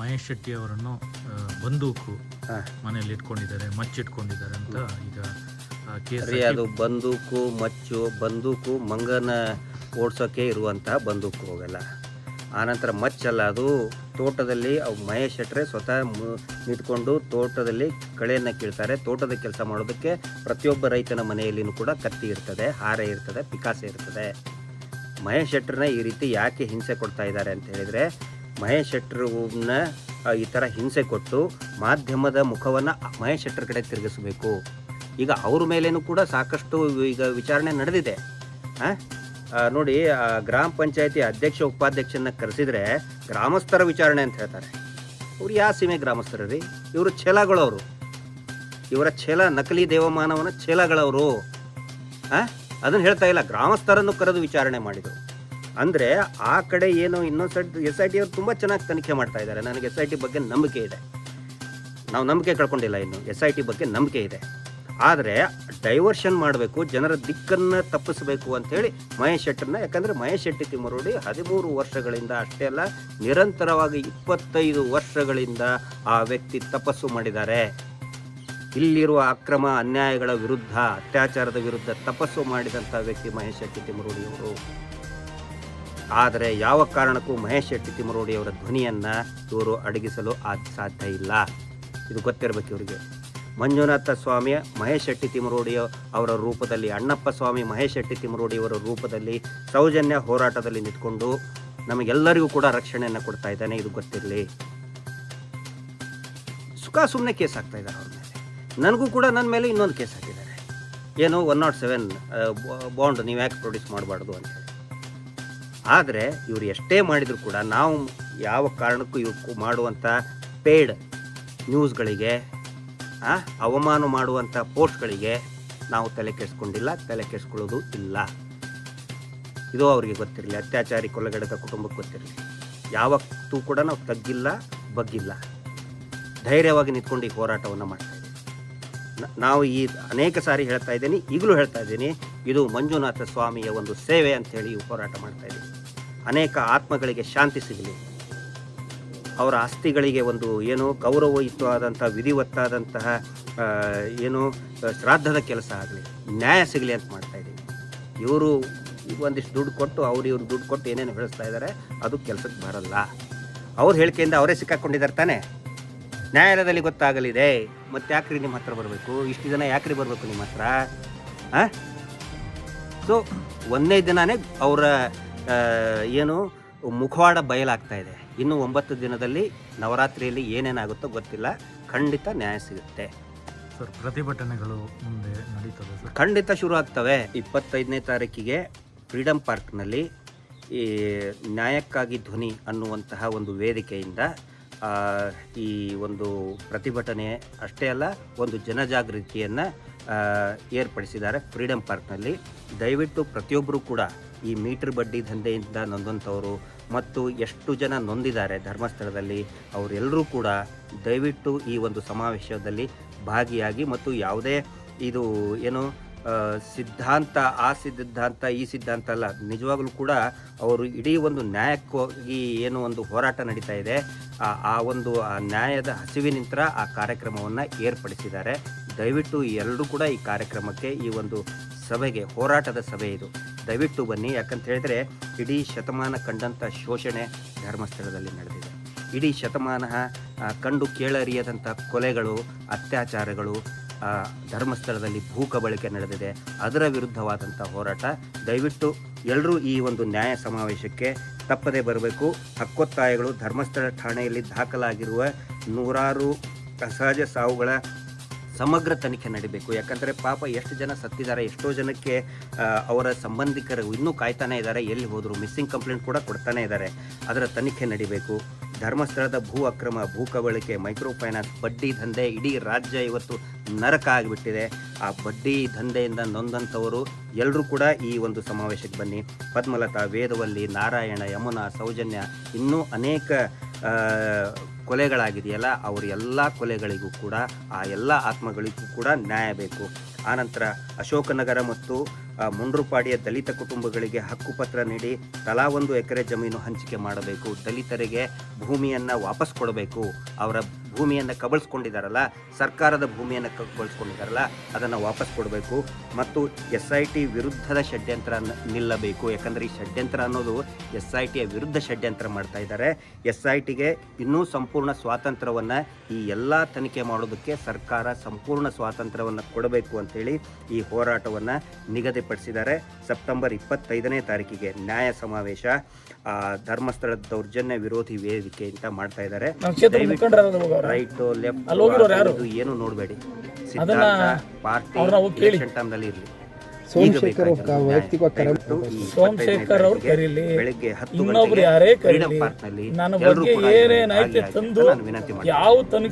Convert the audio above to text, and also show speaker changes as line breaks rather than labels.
ಮಹೇಶ್ ಶೆಟ್ಟಿ ಅವರನ್ನು ಬಂದೂಕು. ಮನೆಯಲ್ಲಿ ಇಟ್ಕೊಂಡಿದ್ದಾರೆ ಮಚ್ಚಿಟ್ಕೊಂಡಿದ್ದಾರೆ ಅಂತ ಈಗ ಕೇಸ್
ಅದು ಬಂದೂಕು ಮಚ್ಚು ಬಂದೂಕು ಮಂಗನ ಓಡಿಸೋಕೆ ಇರುವಂತಹ ಬಂದೂಕು ಅವೆಲ್ಲ. ಆನಂತರ ಮಚ್ಚಲ್ಲ ಅದು ತೋಟದಲ್ಲಿ ಅವು ಮಹೇಶ್ ಶೆಟ್ಟರೆ ಸ್ವತಃ ನಿಂತ್ಕೊಂಡು ತೋಟದಲ್ಲಿ ಕಳೆಯನ್ನು ಕೀಳ್ತಾರೆ. ತೋಟದ ಕೆಲಸ ಮಾಡೋದಕ್ಕೆ ಪ್ರತಿಯೊಬ್ಬ ರೈತನ ಮನೆಯಲ್ಲಿನೂ ಕೂಡ ಕತ್ತಿ ಇರ್ತದೆ ಹಾರೆ ಇರ್ತದೆ ಪಿಕಾಸೆ ಇರ್ತದೆ. ಮಹೇಶ್ ಶೆಟ್ರನ್ನ ಈ ರೀತಿ ಯಾಕೆ ಹಿಂಸೆ ಕೊಡ್ತಾ ಇದ್ದಾರೆ ಅಂತ ಹೇಳಿದರೆ ಮಹೇಶ್ ಶೆಟ್ಟರ್ನ ಈ ಥರ ಹಿಂಸೆ ಕೊಟ್ಟು ಮಾಧ್ಯಮದ ಮುಖವನ್ನು ಮಹೇಶ್ ಶೆಟ್ಟರ್ ಕಡೆ ತಿರುಗಿಸಬೇಕು. ಈಗ ಅವ್ರ ಮೇಲೇನೂ ಕೂಡ ಸಾಕಷ್ಟು ಈಗ ವಿಚಾರಣೆ ನಡೆದಿದೆ? ಆ, ನೋಡಿ ಗ್ರಾಮ ಪಂಚಾಯತಿ ಅಧ್ಯಕ್ಷ ಉಪಾಧ್ಯಕ್ಷನ ಕರೆಸಿದ್ರೆ ಗ್ರಾಮಸ್ಥರ ವಿಚಾರಣೆ ಅಂತ ಹೇಳ್ತಾರೆ. ಅವ್ರು ಯಾವ ಸೀಮೆ ಗ್ರಾಮಸ್ಥರು ರೀ? ಇವರು ಛಲಗಳವರು. ಇವರ ಛಲ ನಕಲಿ ದೇವಮಾನವನ ಛಲಗಳವರು. ಹಾಂ ಅದನ್ನು ಹೇಳ್ತಾ ಇಲ್ಲ ಗ್ರಾಮಸ್ಥರನ್ನು ಕರೆದು ವಿಚಾರಣೆ ಮಾಡಿದರು. ಅಂದರೆ ಆ ಕಡೆ ಏನೋ ಇನ್ನೊಂದು ಎಸ್ ಐ ಟಿ ಅವರು ತುಂಬ ಚೆನ್ನಾಗಿ ತನಿಖೆ ಮಾಡ್ತಾ ಇದ್ದಾರೆ. ನನಗೆ ಎಸ್ ಐ ಟಿ ಬಗ್ಗೆ ನಂಬಿಕೆ ಇದೆ. ನಾವು ನಂಬಿಕೆ ಕಳ್ಕೊಂಡಿಲ್ಲ ಇನ್ನು. ಎಸ್ ಐ ಟಿ ಬಗ್ಗೆ ನಂಬಿಕೆ ಇದೆ. ಆದರೆ ಡೈವರ್ಷನ್ ಮಾಡಬೇಕು, ಜನರ ದಿಕ್ಕನ್ನು ತಪ್ಪಿಸಬೇಕು ಅಂತೇಳಿ ಮಹೇಶ್ ಶೆಟ್ಟರ್ನ, ಯಾಕಂದರೆ ಮಹೇಶ್ ಶೆಟ್ಟಿ ತಿಮ್ಮರೋಡಿ ಹದಿಮೂರು ವರ್ಷಗಳಿಂದ ಅಷ್ಟೇ ಅಲ್ಲ, ನಿರಂತರವಾಗಿ ಇಪ್ಪತ್ತೈದು ವರ್ಷಗಳಿಂದ ಆ ವ್ಯಕ್ತಿ ತಪಸ್ಸು ಮಾಡಿದ್ದಾರೆ. ಇಲ್ಲಿರುವ ಅಕ್ರಮ ಅನ್ಯಾಯಗಳ ವಿರುದ್ಧ, ಅತ್ಯಾಚಾರದ ವಿರುದ್ಧ ತಪಸ್ಸು ಮಾಡಿದಂಥ ವ್ಯಕ್ತಿ ಮಹೇಶ್ ಶೆಟ್ಟಿ ತಿಮ್ಮರೋಡಿಯವರು ಆದರೆ ಯಾವ ಕಾರಣಕ್ಕೂ ಮಹೇಶ್ ಶೆಟ್ಟಿ ತಿಮ್ಮರೋಡಿಯವರ ಧ್ವನಿಯನ್ನು ಇವರು ಅಡಗಿಸಲು ಸಾಧ್ಯ ಇಲ್ಲ. ಇದು ಗೊತ್ತಿರಬೇಕು ಇವರಿಗೆ. ಮಂಜುನಾಥ ಸ್ವಾಮಿ ಮಹೇಶ್ ಶೆಟ್ಟಿ ತಿಮ್ಮರೋಡಿ ಅವರ ರೂಪದಲ್ಲಿ, ಅಣ್ಣಪ್ಪ ಸ್ವಾಮಿ ಮಹೇಶ್ ಶೆಟ್ಟಿ ತಿಮ್ಮರೋಡಿಯವರ ರೂಪದಲ್ಲಿ ಸೌಜನ್ಯ ಹೋರಾಟದಲ್ಲಿ ನಿಂತ್ಕೊಂಡು ನಮಗೆಲ್ಲರಿಗೂ ಕೂಡ ರಕ್ಷಣೆಯನ್ನು ಕೊಡ್ತಾ ಇದ್ದಾನೆ. ಇದು ಗೊತ್ತಿರಲಿ. ಸುಖ ಸುಮ್ಮನೆ ಕೇಸ್ ಆಗ್ತಾ ಇದ್ದಾರೆ ಅವ್ರ ಮೇಲೆ. ನನಗೂ ಕೂಡ ನನ್ನ ಮೇಲೆ ಇನ್ನೊಂದು ಕೇಸ್ ಹಾಕಿದ್ದಾರೆ. ಏನು ಒನ್ ನಾಟ್ ಸೆವೆನ್ ಬಾಂಡ್ ನೀವು ಯಾಕೆ ಪ್ರೊಡ್ಯೂಸ್ ಮಾಡಬಾರ್ದು ಅಂತೇಳಿ ಆದರೆ ಇವರು ಎಷ್ಟೇ ಮಾಡಿದರೂ ಕೂಡ ನಾವು ಯಾವ ಕಾರಣಕ್ಕೂ ಇವಕ್ಕೂ ಮಾಡುವಂಥ ಪೇಯ್ಡ್ ನ್ಯೂಸ್ಗಳಿಗೆ ಅವಮಾನ ಮಾಡುವಂಥ ಪೋಸ್ಟ್ಗಳಿಗೆ ನಾವು ತಲೆ ಕೆಡಿಸ್ಕೊಂಡಿಲ್ಲ, ತಲೆ ಕೆಡಿಸ್ಕೊಳ್ಳೋದು ಇಲ್ಲ. ಇದು ಅವರಿಗೆ ಗೊತ್ತಿರಲಿ, ಅತ್ಯಾಚಾರಿ ಕೊಲೆಗಡೆದ ಕುಟುಂಬಕ್ಕೆ ಗೊತ್ತಿರಲಿ. ಯಾವತ್ತೂ ಕೂಡ ನಾವು ತಗ್ಗಿಲ್ಲ, ಬಗ್ಗಿಲ್ಲ. ಧೈರ್ಯವಾಗಿ ನಿಂತ್ಕೊಂಡು ಈ ಹೋರಾಟವನ್ನು ಮಾಡ್ತಾ ಇದ್ದೀವಿ. ನ- ನಾವು ಈ ಅನೇಕ ಸಾರಿ ಹೇಳ್ತಾ ಇದ್ದೀನಿ, ಈಗಲೂ ಹೇಳ್ತಾ ಇದ್ದೀನಿ, ಇದು ಮಂಜುನಾಥ ಸ್ವಾಮಿಯ ಒಂದು ಸೇವೆ ಅಂತೇಳಿ ಈ ಹೋರಾಟ ಮಾಡ್ತಾ ಇದ್ದೀನಿ ಅನೇಕ ಆತ್ಮಗಳಿಗೆ ಶಾಂತಿ ಸಿಗಲಿ. ಅವರ ಆಸ್ತಿಗಳಿಗೆ ಒಂದು ಏನು ಗೌರವಯುತವಾದಂಥ, ವಿಧಿವತ್ತಾದಂತಹ ಏನು ಶ್ರಾದ್ದದ ಕೆಲಸ ಆಗಲಿ, ನ್ಯಾಯ ಸಿಗಲಿ ಅಂತ ಮಾಡ್ತಾ ಇದ್ದೀವಿ. ಇವರು ಒಂದಿಷ್ಟು ದುಡ್ಡು ಕೊಟ್ಟು, ಅವ್ರು ಇವ್ರು ದುಡ್ಡು ಕೊಟ್ಟು ಏನೇನು ಬೆಳೆಸ್ತಾ ಇದ್ದಾರೆ, ಅದು ಕೆಲಸಕ್ಕೆ ಬರಲ್ಲ. ಅವ್ರ ಹೇಳಿಕೆಯಿಂದ ಅವರೇ ಸಿಕ್ಕಾಕೊಂಡಿದ್ದಾರೆ ತಾನೇ? ನ್ಯಾಯಾಲಯದಲ್ಲಿ ಗೊತ್ತಾಗಲಿದೆ. ಮತ್ತೆ ಯಾಕ್ರಿ ನಿಮ್ಮ ಹತ್ರ ಬರಬೇಕು? ಇಷ್ಟು ಜನ ಯಾಕ್ರಿ ಬರಬೇಕು ನಿಮ್ಮ ಹತ್ರ? ಹಾಂ ಸೊ ಒಂದನೇ ದಿನನೇ ಅವರ ಏನು ಮುಖವಾಡ ಬಯಲಾಗ್ತಾ ಇದೆ. ಇನ್ನು ಒಂಬತ್ತು ದಿನದಲ್ಲಿ ನವರಾತ್ರಿಯಲ್ಲಿ ಏನೇನಾಗುತ್ತೋ ಗೊತ್ತಿಲ್ಲ. ಖಂಡಿತ ನ್ಯಾಯ ಸಿಗುತ್ತೆ.
ಸರ್ ಪ್ರತಿಭಟನೆಗಳು ಮುಂದೆ ನಡೀತದೆ ಸರ್.
ಖಂಡಿತ ಶುರು ಆಗ್ತವೆ. ಇಪ್ಪತ್ತೈದನೇ ತಾರೀಕಿಗೆ ಫ್ರೀಡಮ್ ಪಾರ್ಕ್ನಲ್ಲಿ ಈ ನ್ಯಾಯಕ್ಕಾಗಿ ಧ್ವನಿ ಅನ್ನುವಂತಹ ಒಂದು ವೇದಿಕೆಯಿಂದ ಈ ಒಂದು ಪ್ರತಿಭಟನೆ ಅಷ್ಟೇ ಅಲ್ಲ, ಒಂದು ಜನಜಾಗೃತಿಯನ್ನು ಏರ್ಪಡಿಸಿದ್ದಾರೆ ಫ್ರೀಡಮ್ ಪಾರ್ಕ್ನಲ್ಲಿ. ದಯವಿಟ್ಟು ಪ್ರತಿಯೊಬ್ಬರು ಕೂಡ ಈ ಮೀಟರ್ ಬಡ್ಡಿ ದಂಧೆಯಿಂದ ನೊಂದಂಥವರು ಮತ್ತು ಎಷ್ಟು ಜನ ನೊಂದಿದ್ದಾರೆ ಧರ್ಮಸ್ಥಳದಲ್ಲಿ ಅವರೆಲ್ಲರೂ ಕೂಡ ದಯವಿಟ್ಟು ಈ ಒಂದು ಸಮಾವೇಶದಲ್ಲಿ ಭಾಗಿಯಾಗಿ ಮತ್ತು ಯಾವುದೇ ಇದು ಏನು ಸಿದ್ಧಾಂತ, ಆ ಸಿದ್ಧಾಂತ, ಈ ಸಿದ್ಧಾಂತ ಅಲ್ಲ, ನಿಜವಾಗ್ಲೂ ಕೂಡ ಅವರು ಇಡೀ ಒಂದು ನ್ಯಾಯಕ್ಕಾಗಿ ಏನು ಒಂದು ಹೋರಾಟ ನಡೀತಾ ಇದೆ, ಆ ಒಂದು, ಆ ನ್ಯಾಯದ ಹಸಿವಿನಿಂದ ಆ ಕಾರ್ಯಕ್ರಮವನ್ನು ಏರ್ಪಡಿಸಿದ್ದಾರೆ. ದಯವಿಟ್ಟು ಎಲ್ಲರೂ ಕೂಡ ಈ ಕಾರ್ಯಕ್ರಮಕ್ಕೆ ಈ ಒಂದು ಸಭೆಗೆ, ಹೋರಾಟದ ಸಭೆ ಇದು. ದಯವಿಟ್ಟು ಬನ್ನಿ, ಯಾಕಂತ ಹೇಳಿದ್ರೆ ಇಡೀ ಶತಮಾನ ಕಂಡಂಥ ಶೋಷಣೆ ಧರ್ಮಸ್ಥಳದಲ್ಲಿ ನಡೆದಿದೆ. ಇಡೀ ಶತಮಾನ ಕಂಡು ಕೇಳರಿಯದಂಥ ಕೊಲೆಗಳು, ಅತ್ಯಾಚಾರಗಳು ಆ, ಧರ್ಮಸ್ಥಳದಲ್ಲಿ ಭೂಕಬಳಿಕೆ ನಡೆದಿದೆ. ಅದರ ವಿರುದ್ಧವಾದಂಥ ಹೋರಾಟ. ದಯವಿಟ್ಟು ಎಲ್ಲರೂ ಈ ಒಂದು ನ್ಯಾಯ ಸಮಾವೇಶಕ್ಕೆ ತಪ್ಪದೇ ಬರಬೇಕು. ಹಕ್ಕೊತ್ತಾಯಗಳು ಧರ್ಮಸ್ಥಳ ಠಾಣೆಯಲ್ಲಿ ದಾಖಲಾಗಿರುವ ನೂರಾರು ಅಸಹಜ ಸಾವುಗಳ ಸಮಗ್ರ ತನಿಖೆ ನಡೀಬೇಕು. ಯಾಕಂದರೆ ಪಾಪ ಎಷ್ಟು ಜನ ಸತ್ತಿದ್ದಾರೆ ಎಷ್ಟೋ ಜನಕ್ಕೆ ಅವರ ಸಂಬಂಧಿಕರು ಇನ್ನೂ ಕಾಯ್ತಾನೆ ಇದ್ದಾರೆ. ಎಲ್ಲಿ ಹೋದರು ಮಿಸ್ಸಿಂಗ್ ಕಂಪ್ಲೇಂಟ್ ಕೂಡ ಕೊಡ್ತಾನೆ ಇದ್ದಾರೆ. ಅದರ ತನಿಖೆ ನಡೀಬೇಕು. ಧರ್ಮಸ್ಥಳದ ಭೂ ಅಕ್ರಮ, ಭೂ ಕಬಳಿಕೆ ಮೈಕ್ರೋ ಫೈನಾನ್ಸ್ ಬಡ್ಡಿ ದಂಧೆ ಇಡೀ ರಾಜ್ಯ ಇವತ್ತು ನರಕ ಆಗಿಬಿಟ್ಟಿದೆ. ಆ ಬಡ್ಡಿ ದಂಧೆಯಿಂದ ನೊಂದಂಥವರು ಎಲ್ಲರೂ ಕೂಡ ಈ ಒಂದು ಸಮಾವೇಶಕ್ಕೆ ಬನ್ನಿ. ಪದ್ಮಲತಾ, ವೇದವಲ್ಲಿ, ನಾರಾಯಣ, ಯಮುನಾ, ಸೌಜನ್ಯ ಇನ್ನೂ ಅನೇಕ ಕೊಲೆಗಳಾಗಿದೆಯಲ್ಲ, ಅವರ ಎಲ್ಲ ಕೊಲೆಗಳಿಗೂ ಕೂಡ, ಆ ಎಲ್ಲ ಆತ್ಮಗಳಿಗೂ ಕೂಡ ನ್ಯಾಯ ಬೇಕು. ಆನಂತರ ಅಶೋಕನಗರ ಮತ್ತು ಮುಂಡ್ರುಪಾಡಿಯ ದಲಿತ ಕುಟುಂಬಗಳಿಗೆ ಹಕ್ಕುಪತ್ರ ನೀಡಿ ತಲಾ ಒಂದು ಎಕರೆ ಜಮೀನು ಹಂಚಿಕೆ ಮಾಡಬೇಕು. ದಲಿತರಿಗೆ ಭೂಮಿಯನ್ನು ವಾಪಸ್ ಕೊಡಬೇಕು. ಅವರ ಭೂಮಿಯನ್ನು ಕಬಳಿಸ್ಕೊಂಡಿದ್ದಾರಲ್ಲ ಸರ್ಕಾರದ ಭೂಮಿಯನ್ನು ಕಬಳಿಸ್ಕೊಂಡಿದ್ದಾರಲ್ಲ ಅದನ್ನು ವಾಪಸ್ ಕೊಡಬೇಕು. ಮತ್ತು ಎಸ್ ಐ ಟಿ ವಿರುದ್ಧದ ಷಡ್ಯಂತ್ರ ನಿಲ್ಲಬೇಕು. ಯಾಕಂದರೆ ಈ ಷಡ್ಯಂತ್ರ ಅನ್ನೋದು ಎಸ್ ಐ ಟಿಯ ವಿರುದ್ಧ ಷಡ್ಯಂತ್ರ ಮಾಡ್ತಾ ಇದ್ದಾರೆ ಎಸ್ ಐ ಟಿಗೆ ಇನ್ನೂ ಸಂಪೂರ್ಣ ಸ್ವಾತಂತ್ರ್ಯವನ್ನು ಈ ಎಲ್ಲ ತನಿಖೆ ಮಾಡೋದಕ್ಕೆ ಸರ್ಕಾರ ಸಂಪೂರ್ಣ ಸ್ವಾತಂತ್ರ್ಯವನ್ನು ಕೊಡಬೇಕು ಅಂತೇಳಿ ಈ ಹೋರಾಟವನ್ನು ನಿಗದಿಪಡಿಸಿದ್ದಾರೆ. ಸೆಪ್ಟೆಂಬರ್ ಇಪ್ಪತ್ತೈದನೇ ತಾರೀಕಿಗೆ ನ್ಯಾಯ ಸಮಾವೇಶ. ಧರ್ಮಸ್ಥಳ ಧರ್ಮಸ್ಥಳದ ದೌರ್ಜನ್ಯ ವಿರೋಧಿ ವೇದಿಕೆ ಅಂತ ಮಾಡ್ತಾ ಇದ್ದಾರೆ. ರೈಟ್ ಲೆಫ್ಟ್ ಏನು ನೋಡಬೇಡಿ.
ಅದನ್ನ
ಪಾರ್ಟಿ. ಎಲೆಕ್ಷನ್ ಟೈಮ್ನಲ್ಲಿ ಇರಲಿ.
ಸೋಮಶೇಖರ್
ಸೋಮಶೇಖರ್ ಅವ್ರು ಕರೀಲಿ.
ಬೆಳಿಗ್ಗೆ ಹತ್ತು
ಇನ್ನೊಬ್ರು
ಗಂಟೆಗೆ
ಯಾರೇ ಕರೀಲಿ. ನನ್ನ ಬಗ್ಗೆ
ಅಂತ
ತಂದು
ನಾನು ವಿನಂತಿ ಮಾಡ್ತೀನಿ.
ಯಾವ ತನಿಖಾ